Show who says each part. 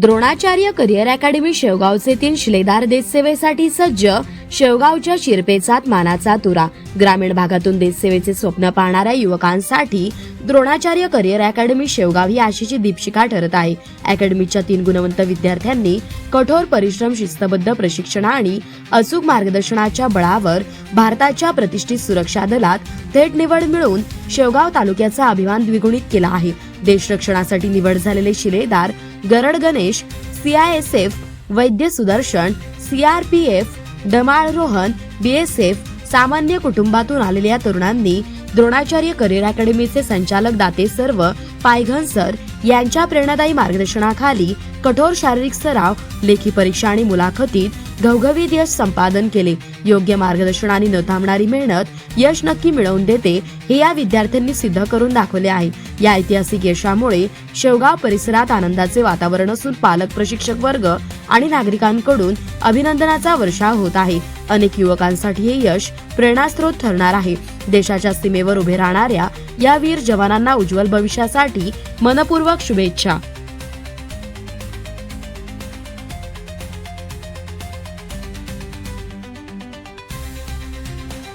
Speaker 1: Dronacharya career academy शेवगावचे तीन शिलेदार देशसेवेसाठी सज्ज शेवगावच्या शिरपेचात मानाचा तुरा. ग्रामीण भागातून देशसेवेचे स्वप्न पाहणाऱ्या युवकांसाठी द्रोणाचार्य करिअर अकॅडमी शेवगाव ही आशेची दीपशिखा ठरत आहे. अकॅडमीच्या तीन गुणवंत विद्यार्थ्यांनी कठोर परिश्रम शिस्तबद्ध प्रशिक्षण आणि अचूक मार्गदर्शनाच्या बळावर भारताच्या प्रतिष्ठित सुरक्षा दलात थेट निवड मिळवून शेवगाव तालुक्याचा अभिमान द्विगुणित केला आहे. देशरक्षणासाठी निवड झालेले शिलेदार Garad Ganesh CISF Vaidya Sudarshan CRPF Damal Rohan BSF सामान्य कुटुंबातून आलेल्या तरुणांनी द्रोणाचार्य करिअर अकॅडमीचे संचालक दाते सर्व पायघन सर यांच्या प्रेरणादायी मार्गदर्शनाखाली कठोर शारीरिक सराव लेखी परीक्षा आणि मुलाखतीत घवघवीत यश संपादन केले. योग्य मार्गदर्शन आणि न थांबणारी मेहनत यश नक्की मिळवून देते हे या विद्यार्थ्यांनी सिद्ध करून दाखवले आहे. या ऐतिहासिक यशामुळे शेवगाव परिसरात आनंदाचे वातावरण असून पालक प्रशिक्षक वर्ग आणि नागरिकांकडून अभिनंदनाचा वर्षाव होत आहे. अनेक युवकांसाठी हे यश प्रेरणास्त्रोत ठरणार आहे. देशाच्या सीमेवर उभे राहणाऱ्या या वीर जवानांना उज्ज्वल भविष्यासाठी मनपूर्वक शुभेच्छा.